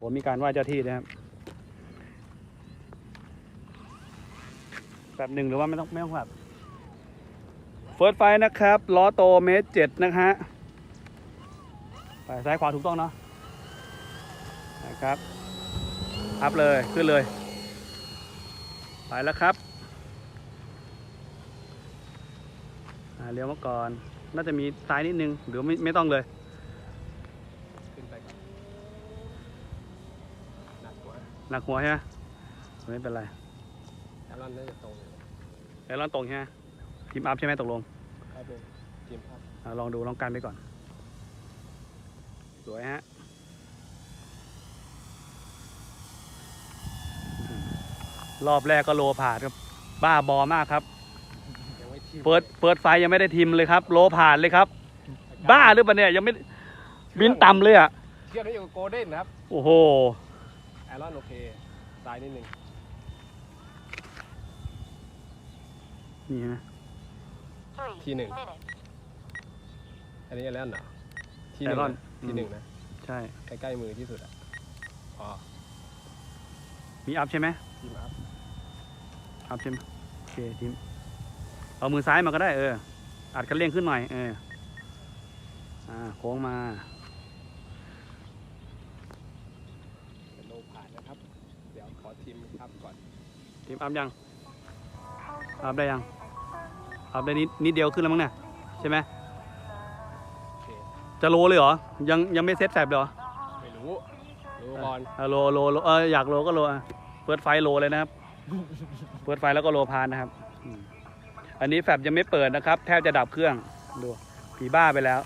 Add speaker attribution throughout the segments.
Speaker 1: ผมมีการไหว้เจ้าที่นะครับแบบหนึ่งหรือว่าไม่ต้องไม่ต้องแบบเฟิร์สไฟนะครับล้อโตเมตรเจ็ดนะฮะไปซ้ายขวาถูกต้องเนาะนะครับอัพเลยขึ้นเลย ไปแล้วครับอ่าเลี้ยวมาก่อน น่าจะมีซ้ายนิดนึงหรือไม่ไม่ต้องเลย
Speaker 2: ขึ้นไปก่อนหนักกว่า
Speaker 1: หนักหัวใช่ไหมไม่เป็นไร
Speaker 2: แอรอนน่าจะตรงอยู่
Speaker 1: ไอรอนตรงใช่ไหมทีมอัพใช่ไหมตกลง
Speaker 2: ครับผมทีมครับ
Speaker 1: อะลองดูลองกันไปก่อน สวยฮะอื้อหือรอบแรกก็โลผ่านครับ บ้าบอมากครับ
Speaker 2: ยังไม่ทีม
Speaker 1: เปิดเปิดไฟยังไม่ได้ทิมเลยครับ โลผ่านเลยครับ บ้าหรือเปล่าเนี่ยยังไม่บินต่ำเลยอะ
Speaker 2: เทียบได้อยู่กับโกลเด้นนะครับ
Speaker 1: โอ้โห
Speaker 2: แอรอนโอเคซ้ายนิดนึง
Speaker 1: นี่ฮะ
Speaker 2: ทีหนึ่งอันนี้แอรอนเหรอทีห
Speaker 1: ไอ
Speaker 2: นึ่ง
Speaker 1: รอน
Speaker 2: นะทีหนึ่งนะ
Speaker 1: ใช่
Speaker 2: ใกล้ๆมือที่สุดอะอ๋อ
Speaker 1: มีอัพใช่ไหม
Speaker 2: ทีมอัพ
Speaker 1: อัพใช่ไหมโอเคทีมเอามือซ้ายมาก็ได้เอออัดคันเร่งขึ้นหน่อยเอออ่าโค้งมา
Speaker 2: เป็นโลผ่านนะครับ เดี๋ยวขอ ทีมอัพก่อน
Speaker 1: ทีมอัพยังอัพได้ยังอัพได้นิดนิดเดียวขึ้นแล้วมั้งเนี่ยใช่ไหม
Speaker 2: โอเค
Speaker 1: จะโลเลยเหรอ ยังยังไม่เซ็ตแสบเลยเหรอ
Speaker 2: ไม่รู้รู้ก่อน
Speaker 1: อะโลโลโลเอออยากโลก็โลอะเปิดไฟโลเลยนะครับ เปิดไฟแล้วก็โลพานนะครับอืมอันนี้แฟบยังไม่เปิดนะครับ แทบจะดับเครื่อง ดู ผีบ้าไปแล้ว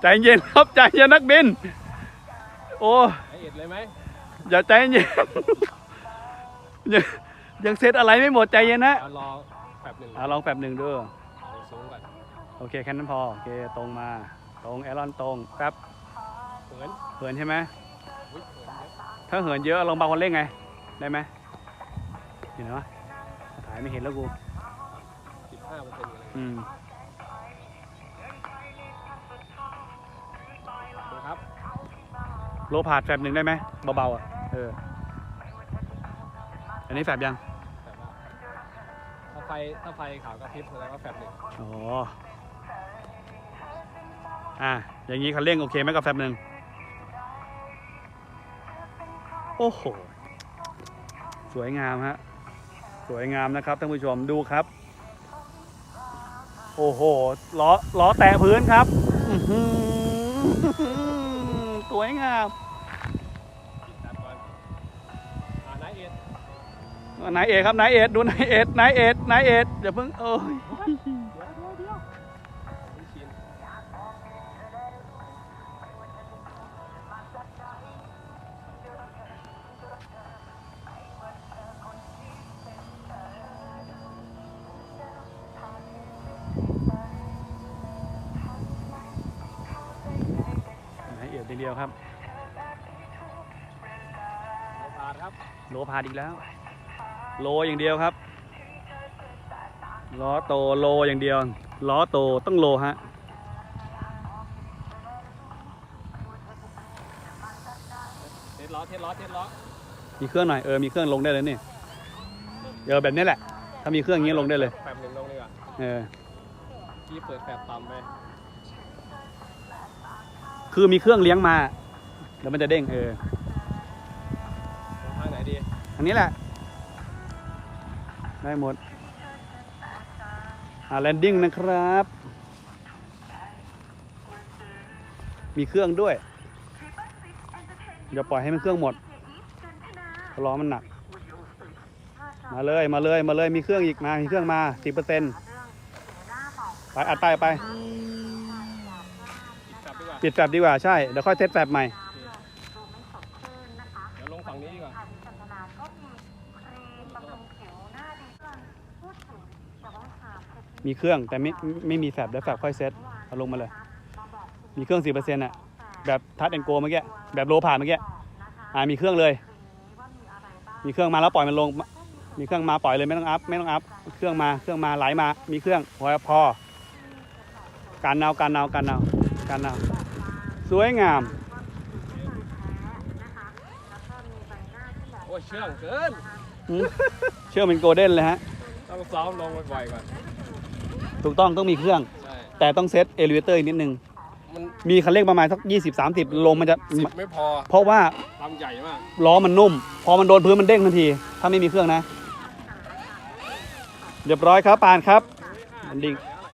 Speaker 1: ใจเย็นครับใจเย็นนักบิน โอ้
Speaker 2: ไอเอ็ดเลยไหม
Speaker 1: อย่าใจเย็น ยังยังเซตอะไรไม่หมดใจเย็นนะ
Speaker 2: เอารอแป๊บหนึ่ง
Speaker 1: อะลองแป๊บหนึ่งดู
Speaker 2: เอาสูงก่อน
Speaker 1: โอเคแค่นั้นพอโอเคตรงมา ตรงแอรอนตรงแป๊บ
Speaker 2: เหิน
Speaker 1: เหินใช่ไหม
Speaker 2: อุ๊ยเหินเยอะ
Speaker 1: ถ้าเหินเยอะลองเบาคนเร่งไง ได้ไหมเห็นไหมถ่ายไม่เห็นแล้วกู
Speaker 2: สิบห้าเปอร์เซ็นต์อะไร
Speaker 1: อืม โลพาดแฟบหนึ่งได้ไหมเบาๆอะเอออันนี้แฟบยัง
Speaker 2: แต่ว่าถ้าไฟถ้าไฟขาวกระพริบแสดงว่าแฟบหนึ่ง
Speaker 1: อ๋ออะอย่างนี้คันเร่งโอเคไหมกับแฟบหนึ่งโอ้โห สวยงามฮะ สวยงามนะครับท่านผู้ชมดูครับ โอ้โหล้อล้อแตะพื้นครับอื้อหือ สวยงาม
Speaker 2: นายเอ็ด
Speaker 1: นายเอกครับนายเอ็ดูนายเอกนายเอกนายเอกอย่าเพิ่งเอ้ย ยเอกทีเดียวครับ
Speaker 2: โลพาดครับ
Speaker 1: โลพาดอีกแล้ว โลอย่างเดียวครับล้อโตโลอย่างเดียวล้อโตต้องโลฮะ
Speaker 2: เทสล้อเทสล้อเทสล้อ
Speaker 1: มีเครื่องหน่อยเออมีเครื่องลงได้เลยนี่เออแบบนี้แหละ ถ้ามีเครื่องอย่างนี้ลงได้เลย
Speaker 2: แฟบหนึ่งลงดีกว่า
Speaker 1: เออ
Speaker 2: พี่เปิดแฟบต่ำไป
Speaker 1: คือมีเครื่องเลี้ยงมาเดี๋ยวมันจะเด้งเออ
Speaker 2: ลงทางไหนดี
Speaker 1: อันนี้แหละ ได้หมดอ่าแลนดิ้งนะครับ มีเครื่องด้วยอย่าปล่อยให้มันเครื่องหมดเพราะล้อมันหนัก มาเลยมาเลยมาเลยมีเครื่องอีกมามีเครื่องมาสิบเปอร์เซ็นต์ไปอัดไปไป
Speaker 2: ปิดแฟบดีกว่า
Speaker 1: ปิดแฟบดีกว่าใช่เดี๋ยวค่อยเซตแฟบใหม่
Speaker 2: เดี๋ยวลงฝั่งนี้ดีกว่า
Speaker 1: มีเครื่องแต่ไม่ไม่มีแฟบเดี๋ยวแฟบค่อยเซตเอาลงมาเลย มีเครื่องสิบเปอร์เซ็นต์อะแบบทัดแอนโกเมื่อกี้แบบโลผ่านเมื่อกี้อ่ามีเครื่องเลย มีเครื่องมาแล้วปล่อยมันลง มีเครื่องมาปล่อยเลยไม่ต้องอัพไม่ต้องอัพเครื่องมาเครื่องมาไหลมา มีเครื่องพอพอการเอาการเอาการเอาการเอา สวยงาม
Speaker 2: โอ้ยเชื่องเกิน
Speaker 1: อืมเชื่อเป็นโกลเด้นเลยฮะ
Speaker 2: ต้องซ้อมลงบ่อยๆก่อน
Speaker 1: ถูกต้องต้องมีเครื่อง
Speaker 2: ใช่
Speaker 1: แต่ต้องเซตเอลิเวเตอร์อีกนิดนึง
Speaker 2: มัน
Speaker 1: มีคันเร่งประมาณสัก 20 30 ลมมันจะ
Speaker 2: สิบไม่พอ
Speaker 1: เพราะว่า
Speaker 2: ลำใหญ่มาก
Speaker 1: ล้อมันนุ่ม พอมันโดนพื้นมันเด้งทันที ถ้าไม่มีเครื่องนะ เรียบร้อยครับปานครับมันดิ่ง